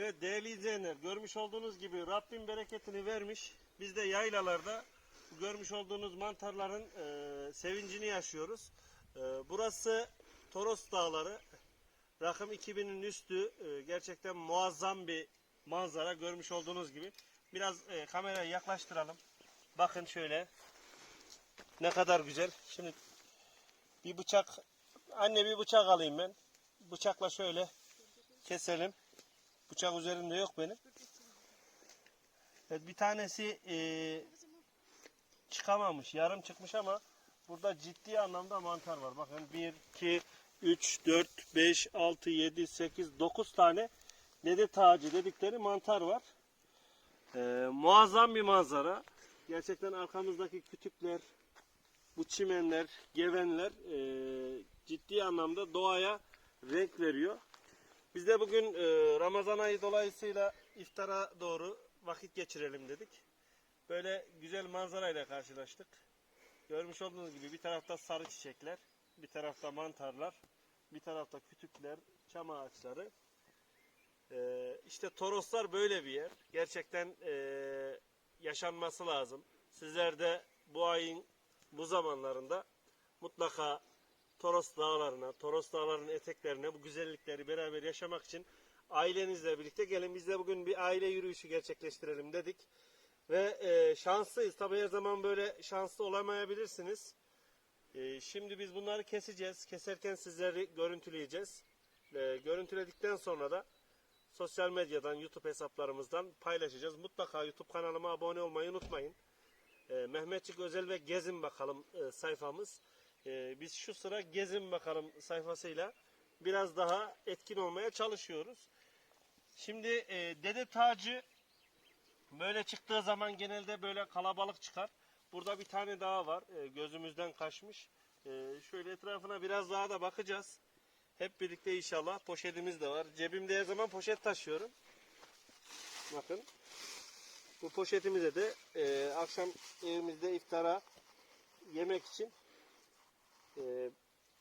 Evet değerli izleyenler görmüş olduğunuz gibi Rabbim bereketini vermiş. Biz de yaylalarda görmüş olduğunuz mantarların e, sevincini yaşıyoruz. E, burası Toros Dağları. Rakım 2000'in üstü e, gerçekten muazzam bir manzara görmüş olduğunuz gibi. Biraz e, kamerayı yaklaştıralım. Bakın şöyle. Ne kadar güzel. Şimdi bir bıçak anne bir bıçak alayım ben. Bıçakla şöyle keselim. Bıçak üzerinde yok benim. Evet, bir tanesi e, çıkamamış, yarım çıkmış ama burada ciddi anlamda mantar var. Bakın 1, 2, 3, 4, 5, 6, 7, 8, 9 tane dede tacı dedikleri mantar var. E, muazzam bir manzara. Gerçekten arkamızdaki kütükler, bu çimenler, gevenler e, ciddi anlamda doğaya renk veriyor. Biz de bugün e, Ramazan ayı dolayısıyla iftara doğru vakit geçirelim dedik. Böyle güzel manzarayla karşılaştık. Görmüş olduğunuz gibi bir tarafta sarı çiçekler, bir tarafta mantarlar, bir tarafta kütükler, çam ağaçları. E, işte Toroslar böyle bir yer. Gerçekten e, yaşanması lazım. Sizler de bu ayın bu zamanlarında mutlaka Toros dağlarına, Toros dağlarının eteklerine bu güzellikleri beraber yaşamak için ailenizle birlikte gelin. Biz de bugün bir aile yürüyüşü gerçekleştirelim dedik. Ve e, şanslıyız. Tabii her zaman böyle şanslı olamayabilirsiniz. E, şimdi biz bunları keseceğiz. Keserken sizleri görüntüleyeceğiz. E, görüntüledikten sonra da sosyal medyadan, YouTube hesaplarımızdan paylaşacağız. Mutlaka YouTube kanalıma abone olmayı unutmayın. E, Mehmetçik Özel ve Gezin Bakalım e, sayfamız. E, biz şu sıra Gezin Bakalım sayfasıyla biraz daha etkin olmaya çalışıyoruz. Şimdi e, Dede Tacı böyle çıktığı zaman genelde böyle kalabalık çıkar. Burada bir tane daha var. e, gözümüzden kaçmış. E, şöyle etrafına biraz daha da bakacağız. Hep birlikte inşallah. Poşetimiz de var. Cebimde her zaman poşet taşıyorum. Bakın. Bu poşetimize de e, akşam evimizde iftara yemek için e,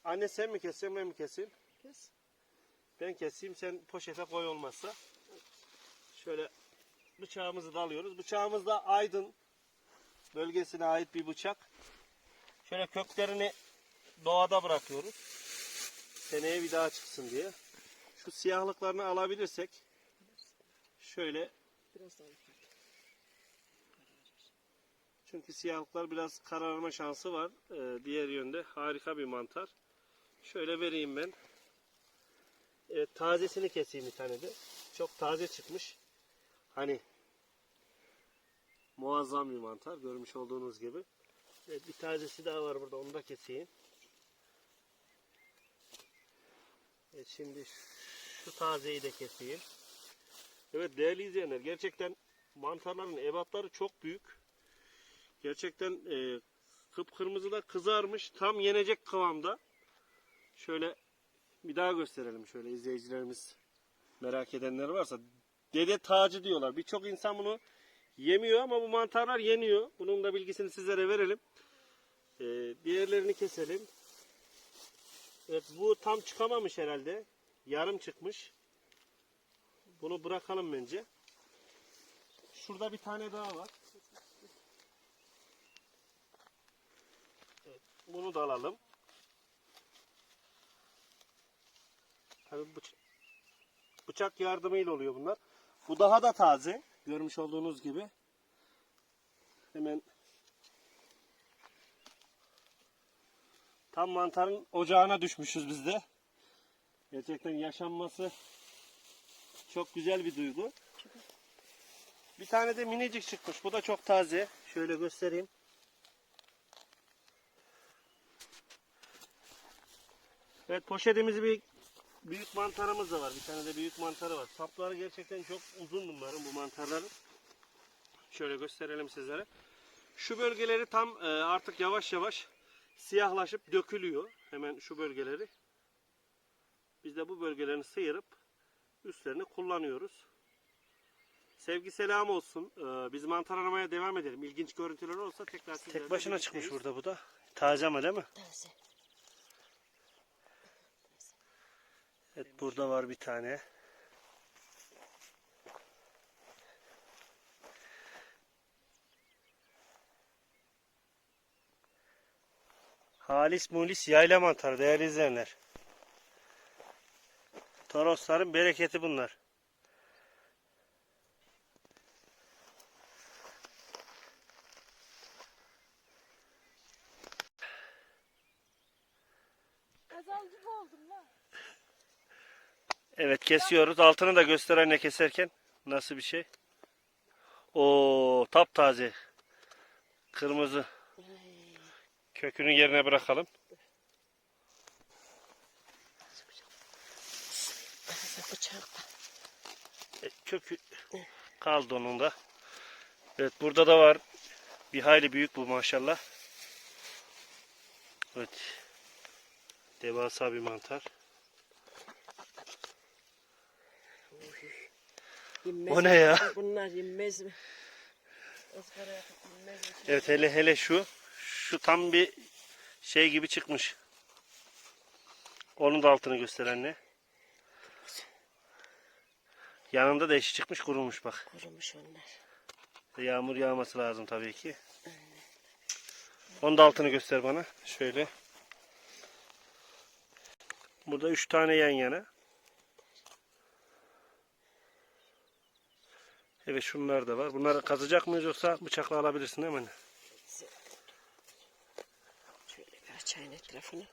anne sen mi keseceksin ben mi keseyim? Kes. Ben keseyim sen poşete koy olmazsa. Şöyle bıçağımızı da alıyoruz. Bıçağımız da Aydın bölgesine ait bir bıçak. Şöyle köklerini doğada bırakıyoruz. Seneye bir daha çıksın diye. Şu siyahlıklarını alabilirsek şöyle Biraz daha yukarı. Çünkü siyahlıklar biraz kararma şansı var. Ee, diğer yönde harika bir mantar. Şöyle vereyim ben. Evet, tazesini keseyim bir tane de. Çok taze çıkmış. Hani muazzam bir mantar görmüş olduğunuz gibi. Evet, bir tazesi daha var burada onu da keseyim. Evet, şimdi şu tazeyi de keseyim. Evet değerli izleyenler gerçekten mantarların ebatları çok büyük. Gerçekten e, kıpkırmızı da kızarmış. Tam yenecek kıvamda. Şöyle bir daha gösterelim şöyle izleyicilerimiz merak edenler varsa. Dede tacı diyorlar. Birçok insan bunu yemiyor ama bu mantarlar yeniyor. Bunun da bilgisini sizlere verelim. E, diğerlerini keselim. Evet bu tam çıkamamış herhalde. Yarım çıkmış. Bunu bırakalım bence. Şurada bir tane daha var. Bunu da alalım. Tabii bıç- bıçak yardımıyla oluyor bunlar. Bu daha da taze. Görmüş olduğunuz gibi. Hemen tam mantarın ocağına düşmüşüz biz de. Gerçekten yaşanması çok güzel bir duygu. Bir tane de minicik çıkmış. Bu da çok taze. Şöyle göstereyim. Evet poşetimizi bir büyük mantarımız da var. Bir tane de büyük mantarı var. Sapları gerçekten çok uzun bunların bu mantarların. Şöyle gösterelim sizlere. Şu bölgeleri tam e, artık yavaş yavaş siyahlaşıp dökülüyor. Hemen şu bölgeleri. Biz de bu bölgelerini sıyırıp üstlerini kullanıyoruz. Sevgi selam olsun. Ee, biz mantar aramaya devam edelim. İlginç görüntüler olursa tekrar Tek başına çıkmış burada bu da. Taze ama değil mi? Taze. Evet burada var bir tane. Halis mulis yayla mantarı değerli izleyenler. Torosların bereketi bunlar. Azal gibi oldum lan. Evet kesiyoruz. Altını da göster anne keserken. Nasıl bir şey? O taptaze. Kırmızı. Kökünü yerine bırakalım. E, kökü kaldı onun da. Evet burada da var. Bir hayli büyük bu maşallah. Evet. Devasa bir mantar. O mi? ne ya? Bunlar yenmez mi? Izgara yapıp yenmez mi? Evet hele hele şu. Şu tam bir şey gibi çıkmış. Onun da altını göster anne. Yanında da eşi çıkmış kurumuş bak. Kurumuş onlar. Yağmur yağması lazım tabii ki. Onun da altını göster bana. Şöyle. Burada üç tane yan yana. Evet şunlar da var. Bunları kazacak mıyız yoksa bıçakla alabilirsin hemen. Şöyle bir açayım etrafını.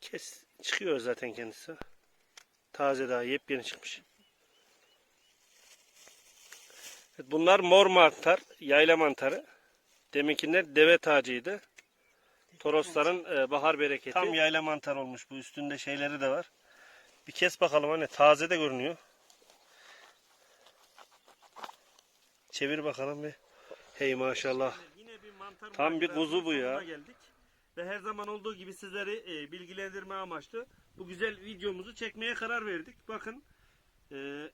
Kes. Çıkıyor zaten kendisi. Taze daha yepyeni çıkmış. Evet, bunlar mor mantar, yayla mantarı. Deminkiler deve tacıydı. Torosların e, bahar bereketi. Tam yayla mantar olmuş bu. Üstünde şeyleri de var. Bir kes bakalım hani taze de görünüyor. Çevir bakalım bir. Hey maşallah. Yine bir mantar Tam bir kuzu bu ya. Geldik. Ve her zaman olduğu gibi sizleri e, bilgilendirme amaçlı bu güzel videomuzu çekmeye karar verdik. Bakın e,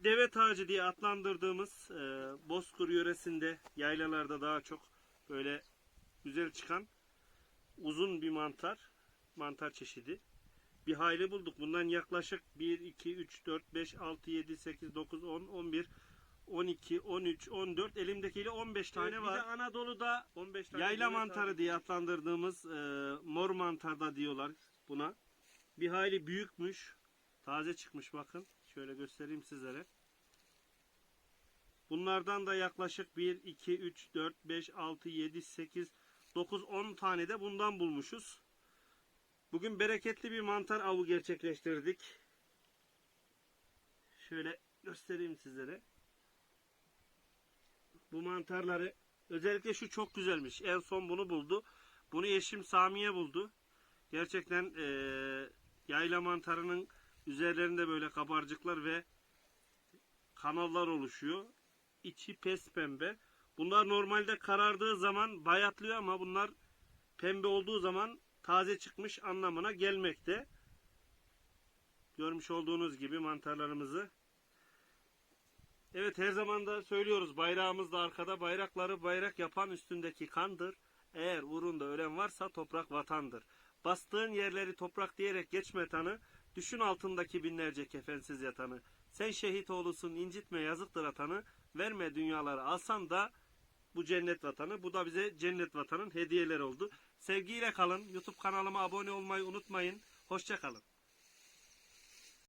deve tacı diye adlandırdığımız e, Bozkır yöresinde yaylalarda daha çok böyle güzel çıkan uzun bir mantar mantar çeşidi. Bir hayli bulduk. Bundan yaklaşık 1, 2, 3, 4, 5, 6, 7, 8, 9, 10, 11, 12, 13, 14 elimdekiyle 15 tane var. Bir de Anadolu'da 15 tane yayla mantarı diye adlandırdığımız e, mor mantar da diyorlar buna. Bir hayli büyükmüş. Taze çıkmış bakın. Şöyle göstereyim sizlere. Bunlardan da yaklaşık 1, 2, 3, 4, 5, 6, 7, 8, 9, 10 tane de bundan bulmuşuz. Bugün bereketli bir mantar avı gerçekleştirdik. Şöyle göstereyim sizlere. Bu mantarları özellikle şu çok güzelmiş. En son bunu buldu. Bunu eşim Samiye buldu. Gerçekten eee, yayla mantarının üzerlerinde böyle kabarcıklar ve kanallar oluşuyor. İçi pes pembe. Bunlar normalde karardığı zaman bayatlıyor ama bunlar pembe olduğu zaman taze çıkmış anlamına gelmekte. Görmüş olduğunuz gibi mantarlarımızı. Evet her zaman da söylüyoruz bayrağımız da arkada bayrakları bayrak yapan üstündeki kandır. Eğer uğrunda ölen varsa toprak vatandır. Bastığın yerleri toprak diyerek geçme tanı. Düşün altındaki binlerce kefensiz yatanı. Sen şehit oğlusun incitme yazıktır atanı. Verme dünyaları alsan da bu cennet vatanı. Bu da bize cennet vatanın hediyeleri oldu. Sevgiyle kalın. YouTube kanalıma abone olmayı unutmayın. Hoşça kalın.